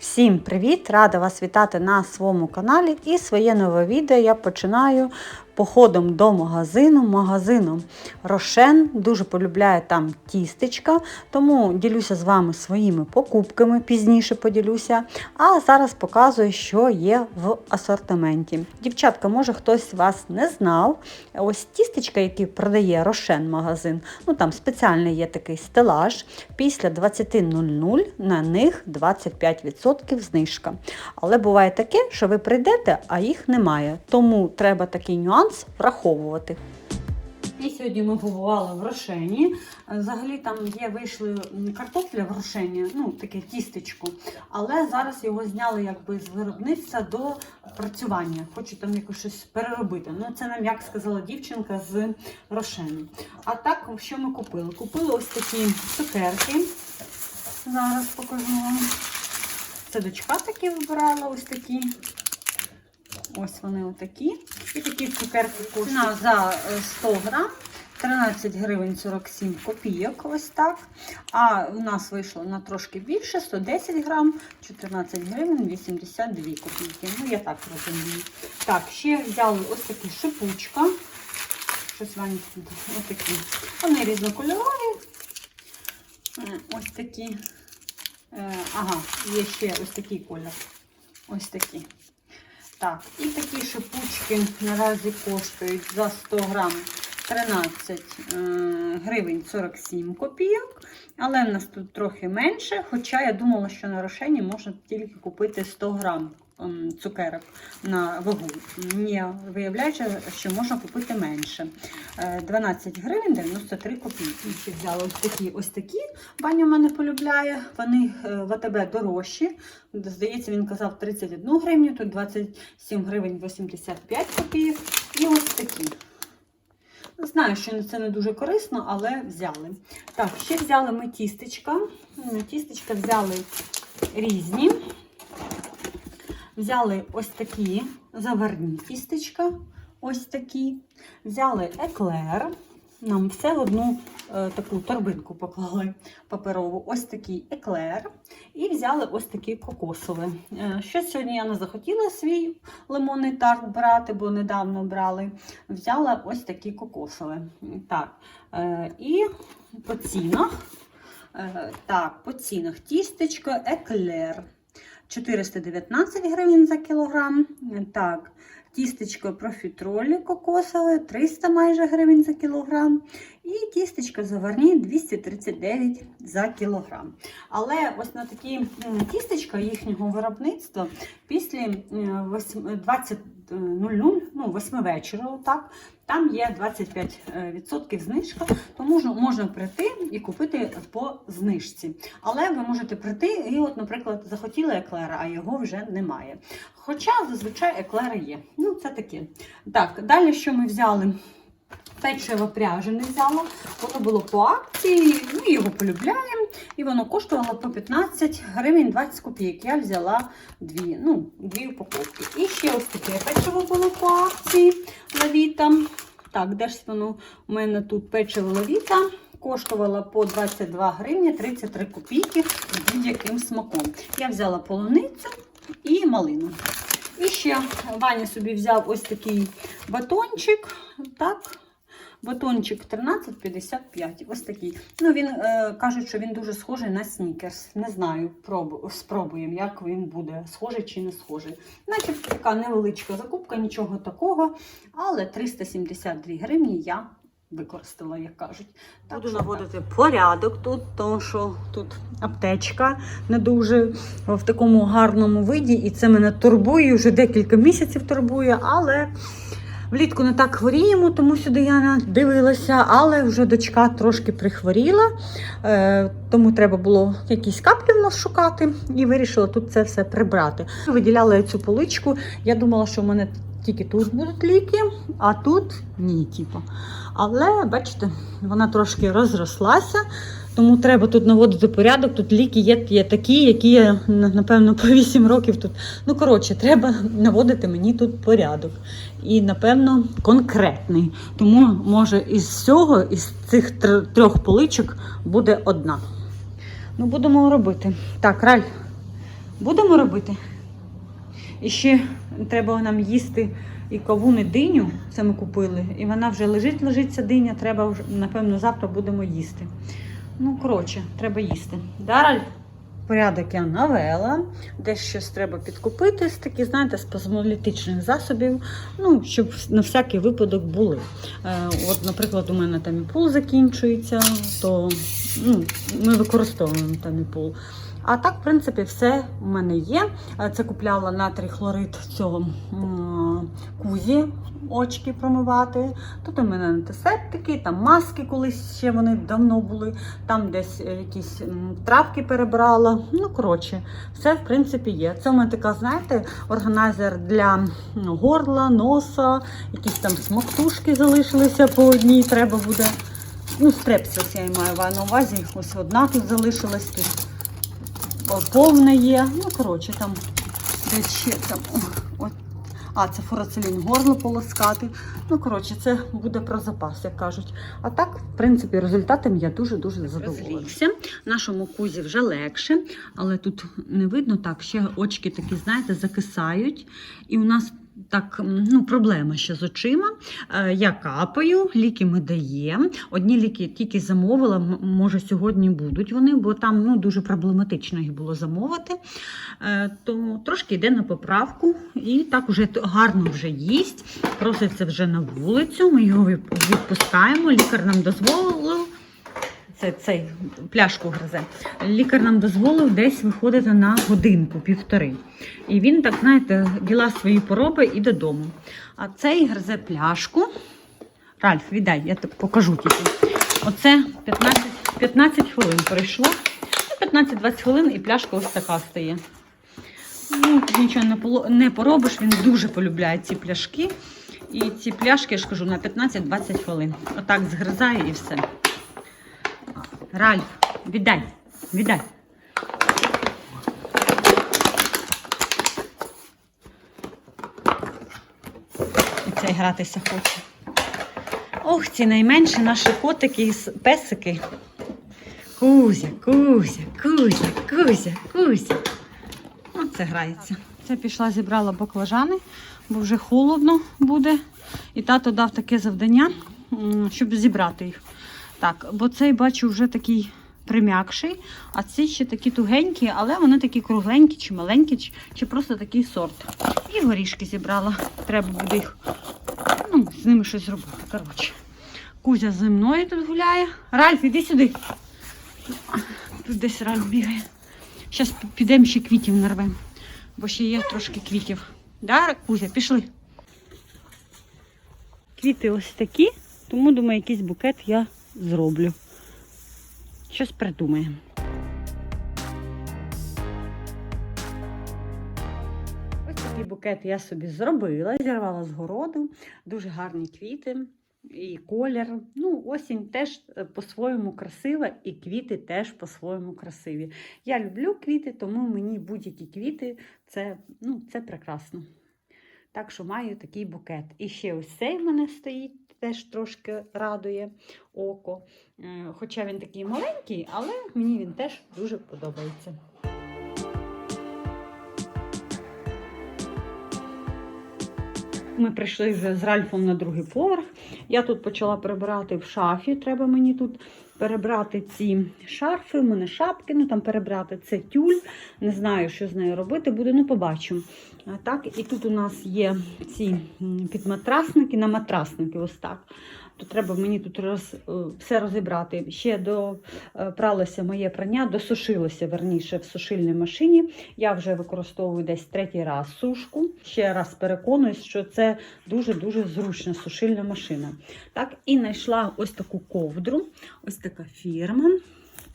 Всім привіт! Рада вас вітати на своєму каналі. І своє нове відео я починаю походом до магазину. Магазину Рошен. Дуже полюбляю там тістечка, тому ділюся з вами своїми покупками, пізніше поділюся. А зараз показую, що є в асортименті. Дівчатка, може хтось вас не знав. Ось тістечка, які продає Рошен магазин. Ну там спеціальний є такий стелаж. Після 20.00 на них 25% знижка. Але буває таке, що ви прийдете, а їх немає. Тому треба такий нюанс враховувати. І сьогодні ми побували в Рошені. Взагалі там є вийшли картопля в Рошені, ну таке тістечко. Але зараз його зняли якби з виробництва до працювання. Хочу там якось щось переробити. Ну це нам, як сказала дівчинка з Рошену. А так, що ми купили? Купили ось такі цукерки. Зараз покажу вам. Це дочка такі вибирала, ось такі. Ось вони отакі. І такі цукерки. Ціна за е, 100 грам. 13 гривень 47 копійок, ось так. А у нас вийшло на трошки більше, 110 грам, 14 гривень 82 копійки. Ну, я так розумію. Так, ще взяли ось такі шипучка. Щось Ваня тут, ось такі. Вони різнокольорові. Е, Ось такі. Е, Ага, є ще ось такий колір. Ось такі. Так, і такі шипучки наразі коштують за 100 грам 13 е, гривень 47 копійок. Але в нас тут трохи менше. Хоча я думала, що на рошені можна тільки купити 100 грам ем, цукерок на вагу. Ні, виявляється, що можна купити менше. Е, 12 гривень 93 копійки. Ще взяла ось такі ось такі. Баня в мене полюбляє. Вони е, в АТБ дорожчі. Здається, він казав 31 гривню, тут 27 гривень 85 копійок. І ось такі. Знаю, що це не дуже корисно, але взяли. Так, ще взяли ми тістечка. Тістечка взяли різні. Взяли ось такі заварні тістечка. Ось такі. Взяли еклер. Нам все в одну е, таку торбинку поклали паперову. Ось такий еклер. І взяли ось такі кокосові. Е, Щось сьогодні я не захотіла свій лимонний тарт брати, бо недавно брали. Взяла ось такі кокосові. Так. Е, і по цінах. Е, так, по цінах тістечко еклер. 419 гривень за кілограм. Так, тістечко профітролі кокосове 300 майже гривень за кілограм. І тістечко заварні 239 за кілограм. Але ось на такі тістечка їхнього виробництва після е, восьм- 20.00, ну, 8 вечора, отак, там є 25% знижка, то можна, можна прийти і купити по знижці. Але ви можете прийти і, от, наприклад, захотіли еклера, а його вже немає. Хоча зазвичай еклери є. Ну, це таке. Так, далі що ми взяли? Печиво пряжі не взяла. Воно було по акції, ми його полюбляємо. І воно коштувало по 15 гривень 20 копійок. Я взяла дві, ну, дві упаковки. І ще ось таке печиво було по акції лавіта. Так, де ж воно у мене тут печиво лавіта. Коштувала по 22 гривні 33 копійки з будь-яким смаком. Я взяла полуницю і малину. І ще Ваня собі взяв ось такий батончик. Так, батончик 13,55. Ось такий. Ну, він е, кажуть, що він дуже схожий на снікерс. Не знаю, пробу, спробуємо, як він буде, схожий чи не схожий. Значить, така невеличка закупка, нічого такого. Але 372 гривні я використала, як кажуть. Так, Буду наводити порядок тут, тому що тут аптечка не дуже в такому гарному виді, і це мене турбує, вже декілька місяців турбує, але влітку не так хворіємо, тому сюди я дивилася, але вже дочка трошки прихворіла, е, тому треба було якісь каплі в нас шукати і вирішила тут це все прибрати. Виділяла я цю поличку, я думала, що в мене тільки тут будуть ліки, а тут ні, типу. Але бачите, вона трошки розрослася, тому треба тут наводити порядок. Тут ліки є, є такі, які я, напевно, по 8 років тут. Ну, коротше, треба наводити мені тут порядок. І, напевно, конкретний. Тому, може, із цього, із цих трьох поличок буде одна. Ну, будемо робити. Так, Раль, Будемо робити? І ще треба нам їсти і кавун, диню. Це ми купили. І вона вже лежить, лежить диня. Треба вже, напевно, завтра будемо їсти. Ну, коротше, треба їсти. Дараль? Порядок я навела, десь щось треба підкупити з таких, знаєте, спазмолітичних засобів, ну, щоб на всякий випадок були. Е, от, наприклад, у мене там і пул закінчується, то ну, ми використовуємо там і пул. А так, в принципі, все у мене є. Е, Це купляла натрій хлорид цього м, кузі очки промивати. Тут у мене антисептики, там маски колись ще вони давно були, там десь е, якісь травки перебрала. Ну, коротше, все в принципі є. Це у мене така, знаєте, органайзер для горла, носа, якісь там смоктушки залишилися по одній, треба буде. Ну, стрепсис я маю на увазі. Ось одна тут залишилась тут повне є. Ну, коротше, там десь ще там. От. А, це фурацелін горло полоскати. Ну, коротше, це буде про запас, як кажуть. А так, в принципі, результатом я дуже-дуже задоволена. Нашому кузі вже легше, але тут не видно так, ще очки такі, знаєте, закисають. І у нас так, ну, проблема ще з очима. Е, Я капаю, ліки ми даємо. Одні ліки тільки замовила, може сьогодні будуть вони, бо там ну, дуже проблематично їх було замовити. Е, То трошки йде на поправку і так уже гарно вже їсть. Проситься вже на вулицю. Ми його відпускаємо. Лікар нам дозволив. Це цей пляшку гризе. Лікар нам дозволив десь виходити на годинку, півтори. І він, так знаєте, діла свої пороби і додому. А цей гризе пляшку. Ральф, віддай, я тобі покажу тільки. Оце 15, 15 хвилин пройшло. Ну, 15-20 хвилин і пляшка ось така стає. Ну, нічого не поробиш, він дуже полюбляє ці пляшки. І ці пляшки, я ж кажу, на 15-20 хвилин. Отак згризає і все. Ральф, віддай, віддай. І цей гратися хоче. Ох, ці найменші наші котики песики. Кузя, Кузя, Кузя, Кузя, Кузя. Оце грається. Це пішла, зібрала баклажани, бо вже холодно буде. І тато дав таке завдання, щоб зібрати їх. Так, бо цей бачу вже такий прим'якший, а ці ще такі тугенькі, але вони такі кругленькі чи маленькі, чи, чи просто такий сорт. І горішки зібрала. Треба буде їх ну, з ними щось зробити. Коротше. Кузя зі мною тут гуляє. Ральф, іди сюди. Тут десь Ральф бігає. Зараз підемо ще квітів нарвемо, бо ще є трошки квітів. Да, Кузя, пішли. Квіти ось такі, тому думаю, якийсь букет я зроблю. Щось придумаємо. Ось такий букет я собі зробила, зірвала з городу. Дуже гарні квіти і колір. Ну, осінь теж е, по-своєму красива, і квіти теж по-своєму красиві. Я люблю квіти, тому мені будь-які квіти це, ну, це прекрасно. Так що маю такий букет. І ще ось цей в мене стоїть, теж трошки радує око. Е, Хоча він такий маленький, але мені він теж дуже подобається. Ми прийшли з Ральфом на другий поверх. Я тут почала прибирати в шафі. Треба мені тут перебрати ці шарфи, у мене шапки, ну там перебрати це тюль. Не знаю, що з нею робити буде, ну побачимо. А, Так, і тут у нас є ці підматрасники на матрасники, ось так. То треба мені тут роз, е, все розібрати. Ще до е, моє прання, досушилося верніше в сушильній машині. Я вже використовую десь третій раз сушку. Ще раз переконуюсь, що це дуже-дуже зручна сушильна машина. Так, і знайшла ось таку ковдру, ось така фірма.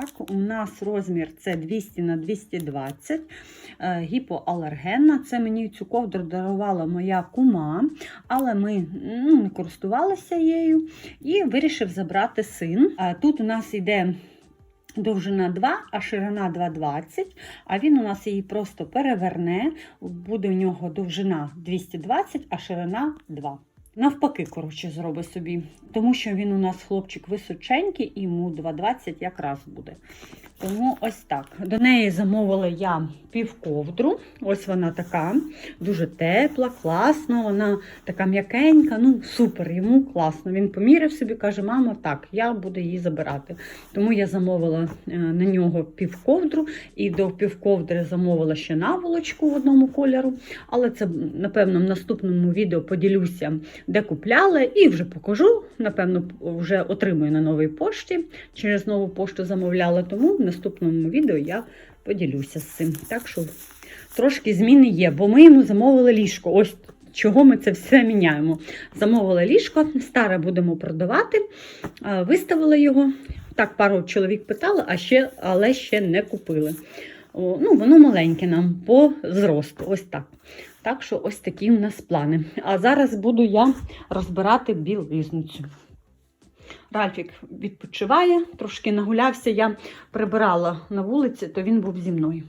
Так, у нас розмір це 200 на 220, е, гіпоалергенна. Це мені цю ковдру дарувала моя кума, але ми ну, не користувалися її і вирішив забрати син. Тут у нас йде довжина 2, а ширина 2,20, а він у нас її просто переверне. Буде у нього довжина 220, а ширина 2. Навпаки, коротше, зробить собі. Тому що він у нас хлопчик височенький йому 2,20 якраз буде. Тому ось так. До неї замовила я півковдру. Ось вона така, дуже тепла, класна, вона така м'якенька, ну супер, йому класно. Він поміряв собі, каже, мама, так, я буду її забирати. Тому я замовила е, на нього півковдру і до півковдри замовила ще наволочку в одному кольору. Але це, напевно, в наступному відео поділюся, де купляла, і вже покажу. Напевно, вже отримую на новій пошті. Через нову пошту замовляла, тому в наступному відео я поділюся з цим. Так що трошки зміни є, бо ми йому замовили ліжко. Ось чого ми це все міняємо. Замовили ліжко, старе будемо продавати, а, виставили його. Так, пару чоловік питали, а ще, але ще не купили. Ну, воно маленьке нам по зросту. Ось так. Так що ось такі у нас плани. А зараз буду я розбирати білизницю. Ральфік відпочиває, трошки нагулявся. Я прибирала на вулиці, то він був зі мною.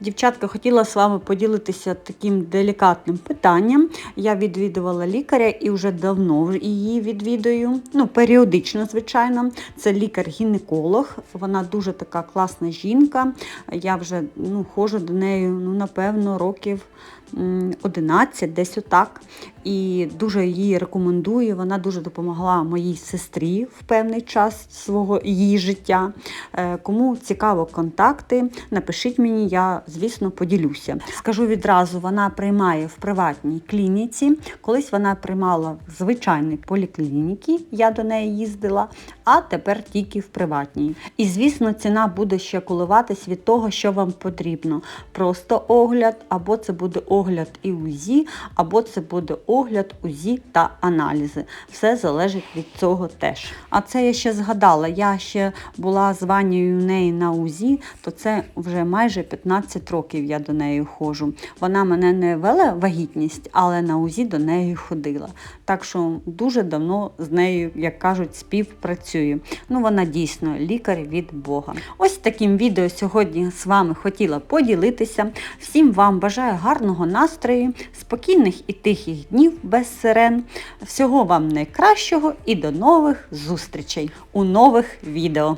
Дівчатка, хотіла з вами поділитися таким делікатним питанням. Я відвідувала лікаря і вже давно її відвідую. Ну, періодично, звичайно. Це лікар-гінеколог. Вона дуже така класна жінка. Я вже ну, ходжу до неї, ну, напевно, років. М, 11, десь отак. І дуже її рекомендую. Вона дуже допомогла моїй сестрі в певний час свого її життя. Е, Кому цікаво контакти, напишіть мені, я, звісно, поділюся. Скажу відразу, вона приймає в приватній клініці. Колись вона приймала в звичайній поліклініці, я до неї їздила, а тепер тільки в приватній. І, звісно, ціна буде ще коливатись від того, що вам потрібно. Просто огляд, або це буде огляд і УЗІ, або це буде огляд, УЗІ та аналізи. Все залежить від цього теж. А це я ще згадала. Я ще була з Ванією неї на УЗІ, то це вже майже 15 років я до неї ходжу. Вона мене не вела вагітність, але на УЗІ до неї ходила. Так що дуже давно з нею, як кажуть, співпрацюю. Ну, вона дійсно лікар від Бога. Ось таким відео сьогодні з вами хотіла поділитися. Всім вам бажаю гарного настрою, спокійних і тихих днів без сирен. Всього вам найкращого і до нових зустрічей у нових відео.